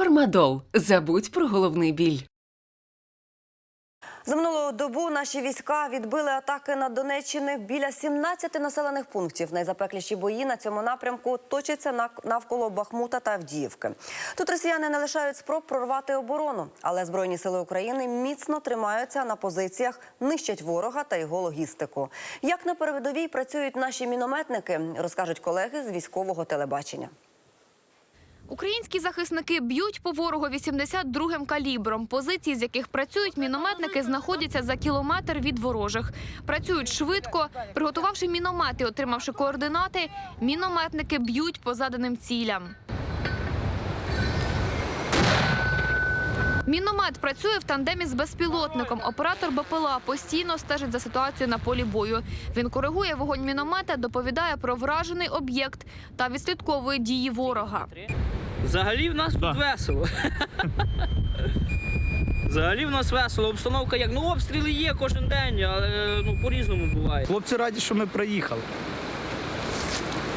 Фармадол. Забудь про головний біль. За минулу добу наші війська відбили атаки на Донеччини біля 17 населених пунктів. Найзапекліші бої на цьому напрямку точаться на- навколо Бахмута та Авдіївки. Тут росіяни не лишають спроб прорвати оборону, але збройні сили України міцно тримаються на позиціях, нищать ворога та його логістику. Як на передовій працюють наші мінометники, розкажуть колеги з військового телебачення. Українські захисники б'ють по ворогу 82-м калібром. Позиції, з яких працюють мінометники, знаходяться за кілометр від ворожих. Працюють швидко, приготувавши міномети, отримавши координати. Мінометники б'ють по заданим цілям. Міномет працює в тандемі з безпілотником. Оператор БПЛА постійно стежить за ситуацією на полі бою. Він коригує вогонь міномета, доповідає про вражений об'єкт та відслідковує дії ворога. Взагалі в нас тут весело. Взагалі в нас весело. Обстановка як ну обстріли є кожен день, але ну по-різному буває. Хлопці раді, що ми приїхали.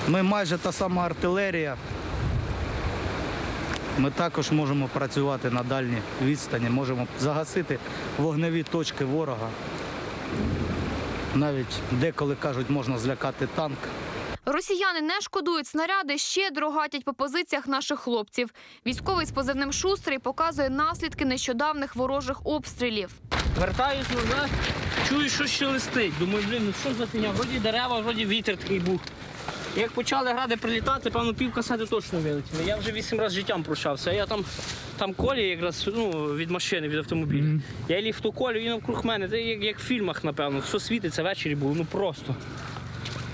Ми майже та сама артилерія. Ми також можемо працювати на дальній відстані, можемо загасити вогневі точки ворога. Навіть деколи кажуть, можна злякати танк. Росіяни не шкодують снаряди, щедро гатять по позиціях наших хлопців. Військовий з позивним шустрий показує наслідки нещодавних ворожих обстрілів. Вертаюсь назад, чую, що ще листить. Думаю, блін, ну що за фігня? Вроді дерева, вроді вітер такий був. Як почали гради прилітати, певно, пів касети точно вилетіли. Я вже вісім разів життям прощався. Я там, там колі якраз ну, від машини, від автомобіля. Я ліг в ту колю і навкруг мене. Це як, як в фільмах, напевно. Все світиться ввечері було, ну просто.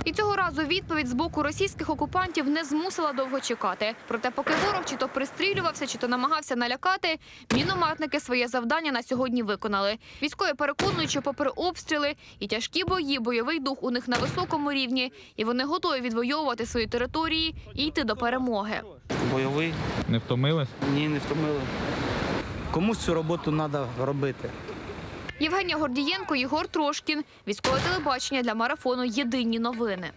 І цього разу відповідь з боку російських окупантів не змусила довго чекати. Проте, поки ворог чи то пристрілювався, чи то намагався налякати, мінометники своє завдання на сьогодні виконали. Військові переконують, що попри обстріли і тяжкі бої, бойовий дух у них на високому рівні, і вони готові відвоювати свої території і йти до перемоги. Бойовий. Не втомились? Ні, не втомили. Комусь цю роботу треба робити. Євгенія Гордієнко, Єгор Трошкін, військове телебачення для марафону Єдині новини.